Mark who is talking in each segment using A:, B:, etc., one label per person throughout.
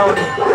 A: जाऊन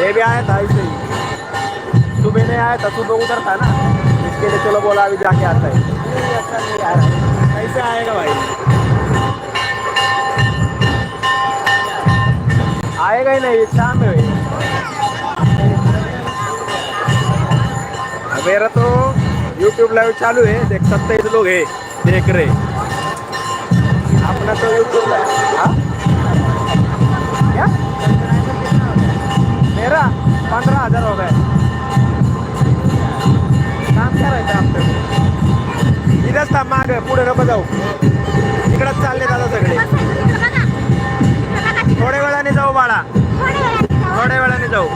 A: ये भी आया था ऐसे ही। सुबह नहीं आया था, सुबह उधर था ना। इसके लिए चलो बोला अभी जाके आता है। कैसे आएगा भाई। आएगा ही नहीं, शाम में भाई मेरा तो यूट्यूब लाइव चालू है, देख सत्ताईस लोग है, देख रहे अपना तो यूट्यूब लाइव क्या मेरा पंद्रह हजार हो गए काम करायचं आपलं इथंच थांब माग पुढे नको जाऊ। इकडंच चालले दादा सगळे। थोड्या वेळाने जाऊ बाळा। थोड्या वेळाने जाऊ।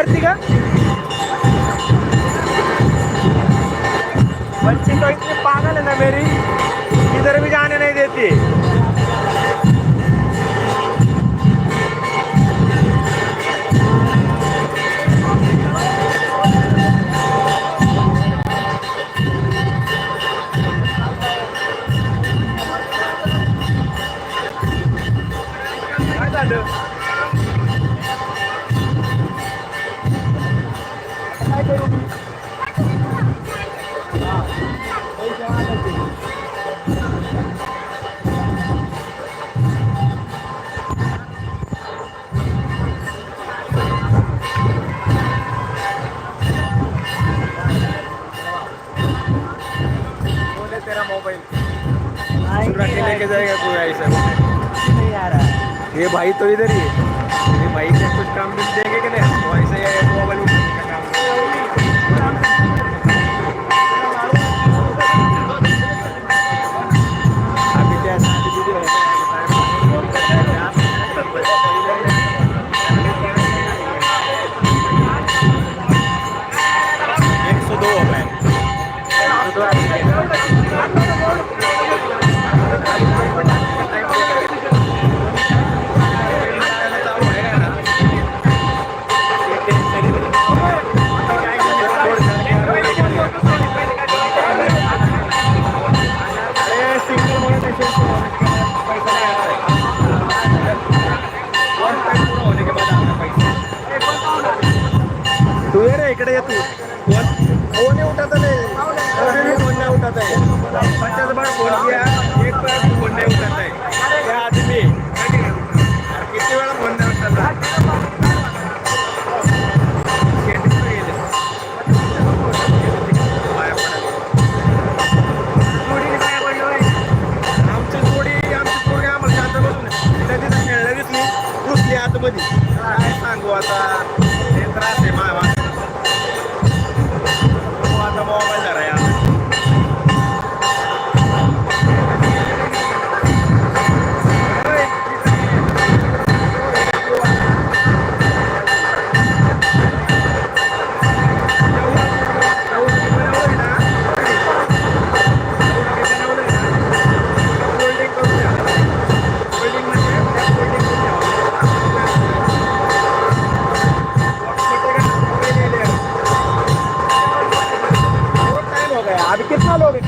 A: करते का लेके जाएगा तू ऐसा
B: नहीं आ रहा
A: ये भाई तो इधर ही है। ये भाई को कुछ काम भी देंगे कि नहीं? वो ऐसे ही मोबाइल उठाने का काम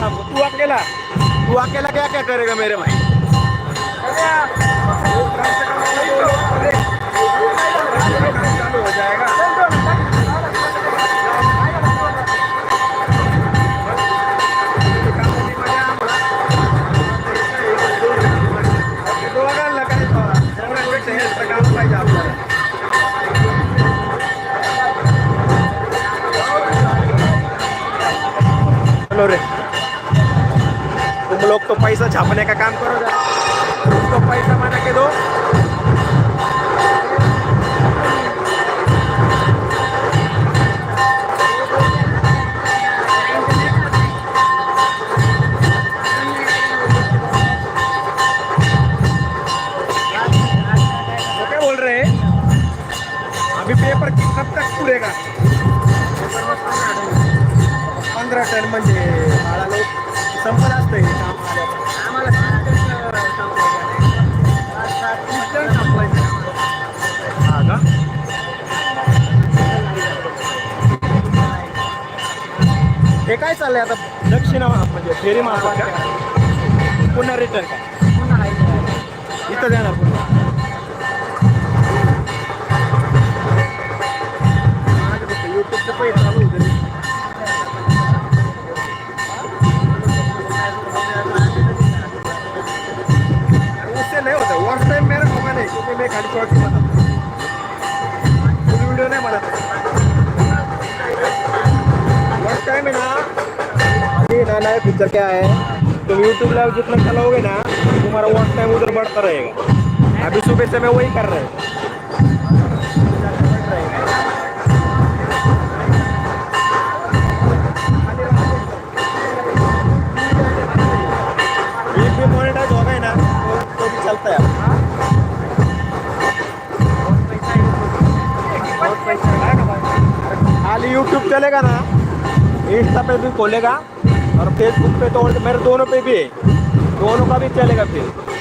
A: तू अकेला तू अकेला क्या क्या करेगा मेरे भाई? चालू लोग तो पैसा छापने का काम करो जरा तो पैसा माना के दो. चाललंय आता दक्षिणा म्हणजे फेरी का पुन्हा रिटर्न का इथं जाणार पुन्हा. फीचर क्या है? तुम यूट्यूब लाइव जितना चलाओगे ना तुम्हारा वॉच टाइम उधर बढ़ता रहेगा। अभी सुबह से मैं वही कर रहा हूँ। ना तो, भी चलता है। खाली चलेगा ना इंस्टा पे भी खोलेगा। और फेसबुक पे तो मेरे दोनों पे भी है। दोनों का भी चलेगा फिर।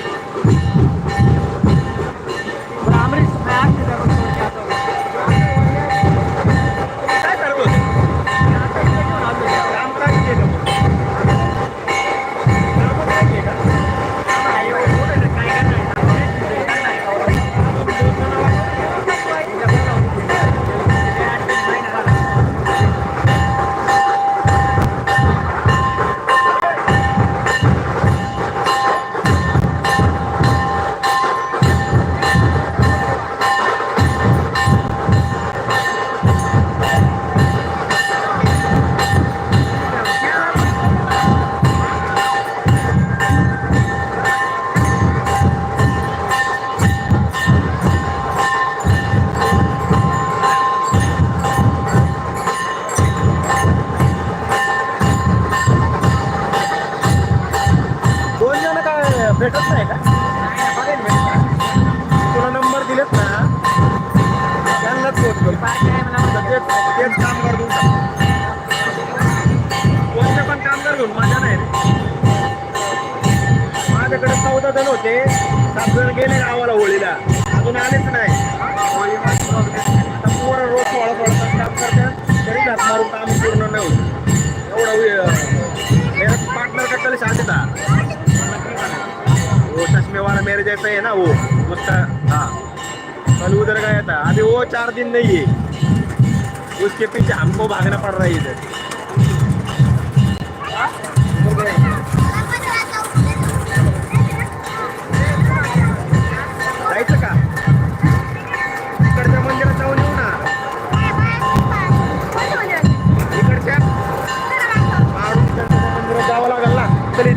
A: सात जण होते. सात जण गेले गावाला होळीला. अजून आलेच नाही. पूर्ण रोज सोळा सोळा काम करतात. तरी घात मारून काम पूर्ण नाही होत. एवढा पार्टनर का कल शादी था वो हो, चश्मे वाला मेरे जैसा है ना हो. वो उसका हाँ. कल उधर गया था अभी वो हो, चार दिन नहीं है उसके पीछे हमको भागना पड़ रहा है इधर.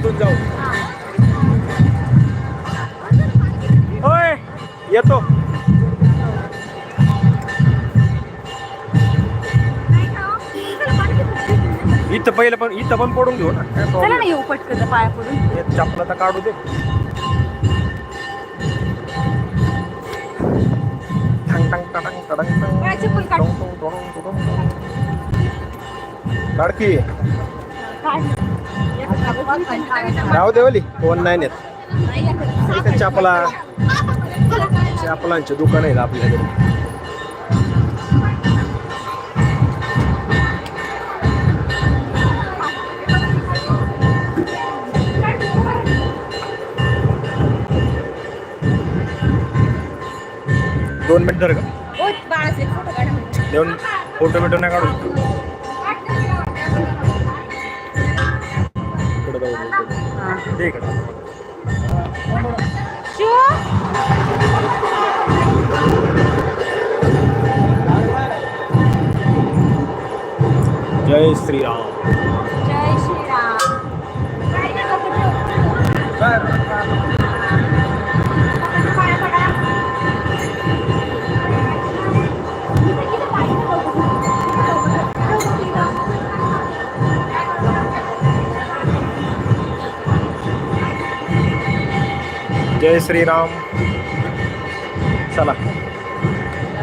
A: ना चल इथून जाऊ होय येतो इथं पहिलं पण इथं पण पडून घेऊ ना काय
C: चला
A: problem?
C: ना येऊ पटकन पाया पडून
A: हे चपला तर काढू दे टंग टंग टंग टंग टंग.
C: काय चप्पल काढ.
A: टोंग टोंग टोंग टोंग टोंग. काढ की राहू दे ओली कोण नाही नेत. इथे चपला चपलांचे दुकान आहेत आपल्याकडे. दोन मिनिट धर का देऊन फोटो बिटो नाही काढू इकडे. दे इकडे. जय श्रीराम
C: जय श्रीराम.
A: चला.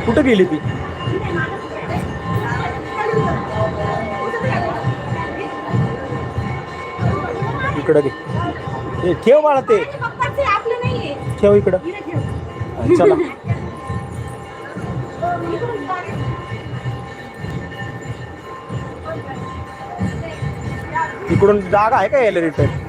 A: कुठं गेली ती? इकडं घे. ठेव बाळा ते. ठेव इकडं. चला. इकडून जागा आहे का यायला रिटर्न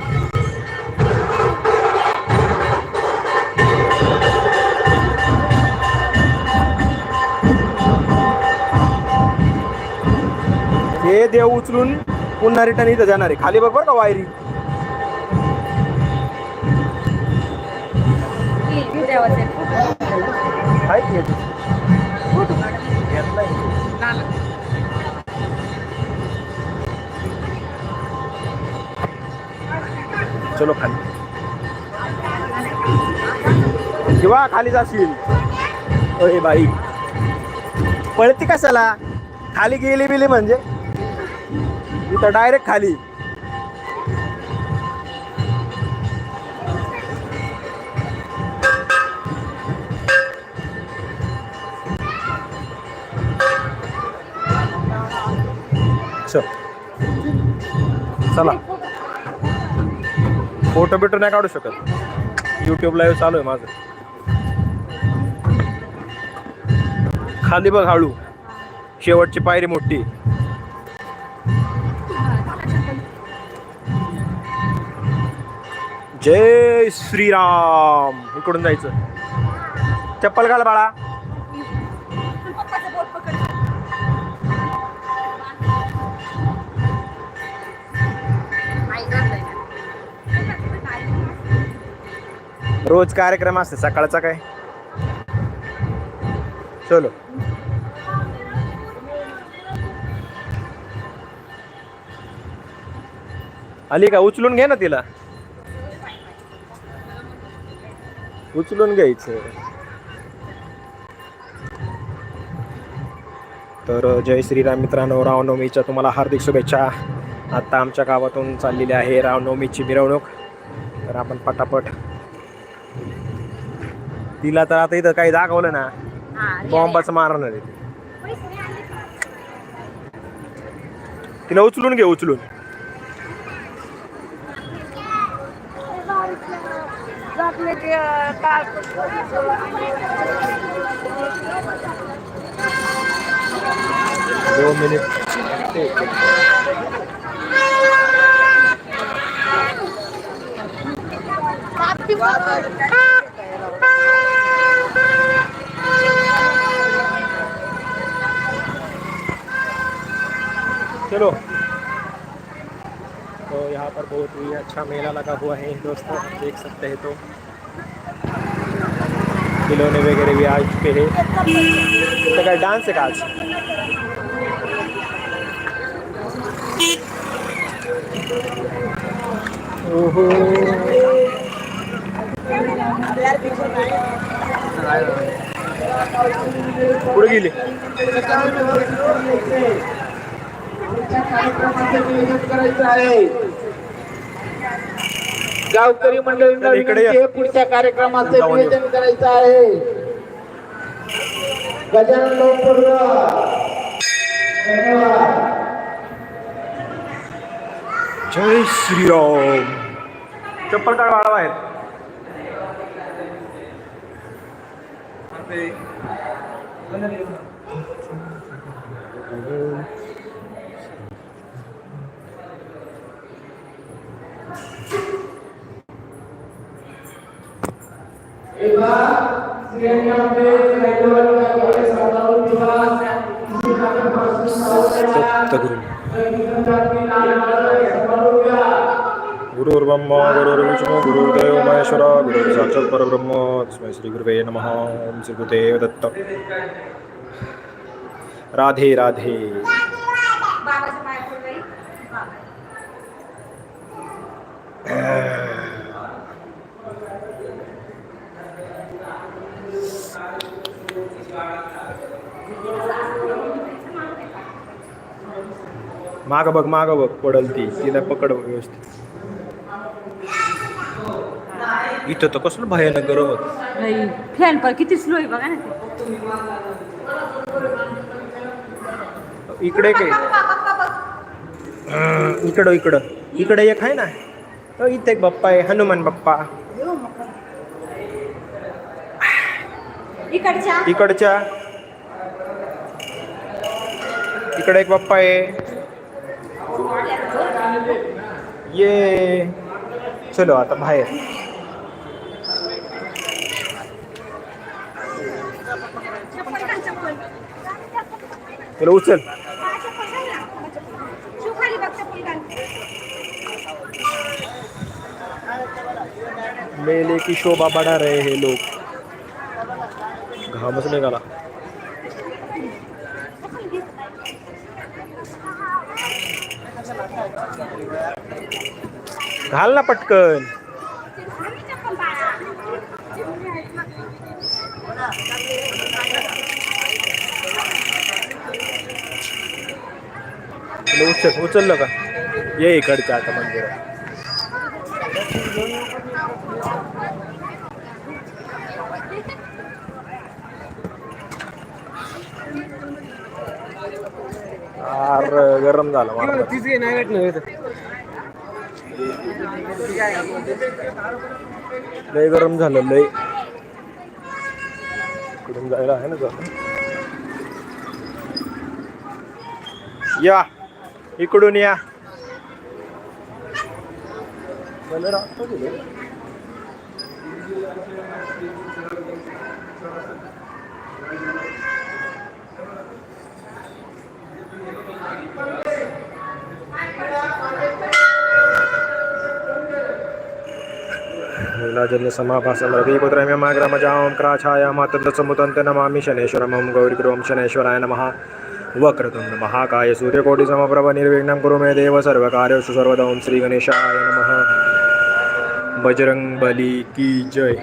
A: हे देव उचलून पुन्हा रिटर्न इथं जाणार आहे. खाली बघ का वायरी चलो खाली. किंवा खाली जाशील. अरे बाई. पळती कशाला? खाली गेली बिली म्हणजे? इथं डायरेक्ट खाली. चल. चला. फोटो बिटो नाही काढू शकत. युट्यूब लाईव्ह चालू आहे माझं. खाली बघ हळू. शेवटची पायरी मोठी. जय श्रीराम. इकडून जायचं. चप्पल घाल बाळा. रोज कार्यक्रम असते सकाळचा काय? चलो. आली का? उचलून घे ना तिला. उचलून घ्यायचं. तर जय श्रीराम मित्रांनो रामनवमीच्या तुम्हाला हार्दिक शुभेच्छा. आता आमच्या गावातून चाललेली आहे रामनवमीची मिरवणूक. तर आपण पटापट. तिला तर आता इथं काही दाखवलं ना.
C: हा,
A: बॉम्बाचं मारणार आहे? तिला उचलून घे उचलून.
C: आपले
A: मिनट चलो। तो यहाँ पर बहुत ही अच्छा मेला लगा हुआ है दोस्तों देख सकते हैं तो। खिलौने वगैरह भी आ चुके हैं। तो काय डान्स आहे का आज? ओहो। पुढे गेली.
B: करायचं आहे. गावकरी मंडळींना. विनंती आहे, पुढच्या कार्यक्रमाचे. नियोजन करायचं आहे. गजानन
A: जय श्रीराम. चप्पल काय वाढवा आहेत? गुरुर्ब्रह्मा गुरुर्विष्णू गुरुर्देव महेश्वरा गुरुर् साक्षात् परब्रह्म तस्मै श्री गुरुवे नमः ओम श्री गुरुदेव दत्त. राधे राधे.
C: बाबा.
A: माग बघ माग बघ पडल ती. तिला पकड व्यवस्थित. इथं तर कसलं भयानक गरम होत.
C: नाही फॅन पर किती स्लो आहे बघा ना.
A: इकडे काय इकडं इकडं. इकडे एक आहे ना. तो इथे एक बाप्पा आहे हनुमान बाप्पा.
C: इकडच्या.
A: इकडच्या. इकडे एक बाप्पा आहे. ये चलो आता बाहेर. चलो उचल. मेले की शोभा बढ़ा रहे हैं लोग. घामच निघाला घाल ना पटकन.
C: आम्ही
A: उचल उचललं का? ये इकडच्या आता मंदिरात. गरम झालं मला. लय गरम झालं लय. इकडून जायला आहे ना जरा. या इकडून या. कलर आता गेले. नीलाजन्य समाभासं रविपुत्रम्यमाग्रमजां क्राछायामातन्त्र समुदन्त नमामि शनेश्वरमं गौरीगुरुं शनेश्वराय नमः। वक्रतुण्ड महाकाय सूर्यकोटिसमप्रभ निर्विघ्नं कुरु मे देव सर्वकार्येषु सर्वदा ओं श्रीगणेशाय नमः। बजरंग बली की जय।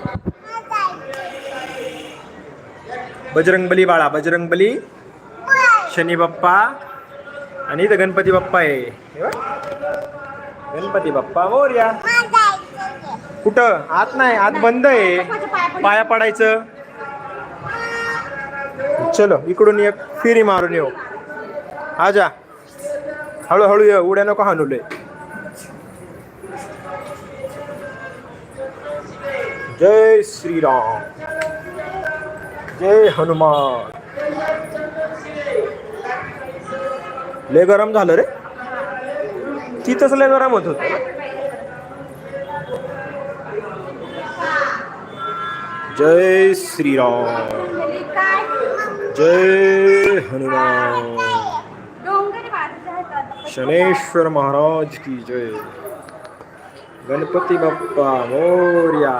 A: बजरंग बली बाळा बजरंग बली शनी बाप्पा? आणि इथं गणपती बाप्पा आहे. गणपती बाप्पा मोर्या. कुठं? आत नाही आत बंद आहे. पाया पडायचं. चलो इकडून एक फिरी मारून येऊ. आजा हळूहळू ये उड्या नको हाणूले. जय श्रीराम. जय हनुमान. लय गरम झालं रे. तिथंच लय गरम होत होत जय श्रीराम। जय हनुमान। शनेश्वर महाराज की जय। गणपती बाप्पा मोर्या।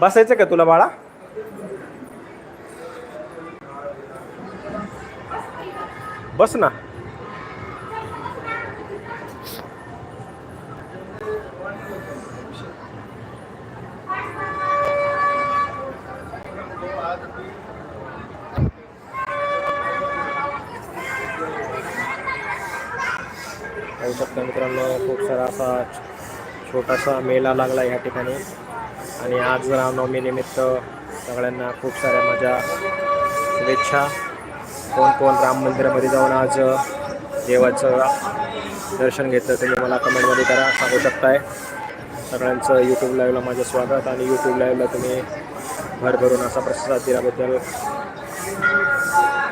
A: बसायचं का तुला बाळा? बस ना. शकता मित्रांनो खूप सारा असा छोटासा मेला लागला या ठिकाणी. आणि आज रामनवमीनिमित्त सगळ्यांना खूप साऱ्या माझ्या शुभेच्छा. कोण कोण राम मंदिरामध्ये जाऊन आज देवाचं दर्शन घेतलं तुम्ही मला कमेंटमध्ये करा सांगू शकताय. सगळ्यांचं यूट्यूब लाईव्हला माझं स्वागत आणि यूट्यूब लाईव्हला तुम्ही भरभरून असा प्रसाद दिल्याबद्दल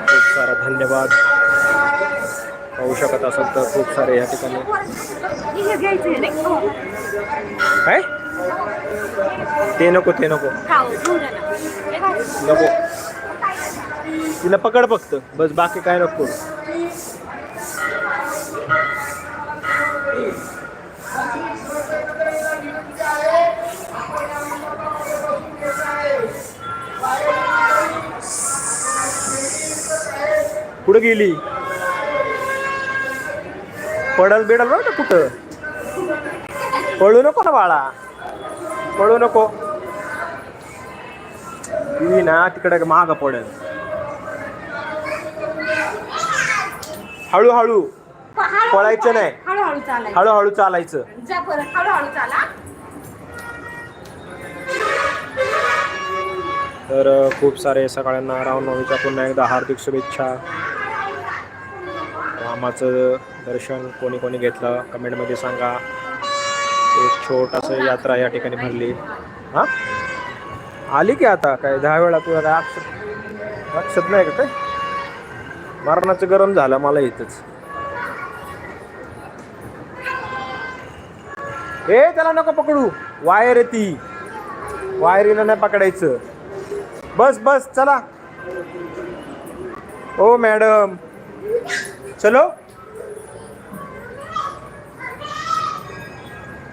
A: खूप सारा धन्यवाद. पाहू शकत असाल तर खूप सारे या ठिकाणी काय? ते नको ते नको. नको. तिला पकड फक्त. बस बाकी काय नको. कुठं गेली. पडल बिडल बरं का कुठं? पळू नको ना बाळा. पळू नको. ती ना तिकडे महाग पडेल. हळूहळू.
C: हळू-
A: पळायचं नाही.
C: हळूहळू चालायचं.
A: तर खूप सारे सगळ्यांना रामनवमीच्या पुन्हा एकदा हार्दिक शुभेच्छा. रामाचं दर्शन कोणी कोणी घेतलं कमेंटमध्ये सांगा. एक छोटंसं यात्रा या ठिकाणी भरली. हां? आली की आता काय? दहा वेळा तुला काय अक्षत अक्षत नाही का काय? मरणाचं गरम झालं मला इथंच. ए त्याला नको पकडू. वायर आहे ती. वायरीला नाही पकडायचं. बस बस चला. ओ मॅडम. चलो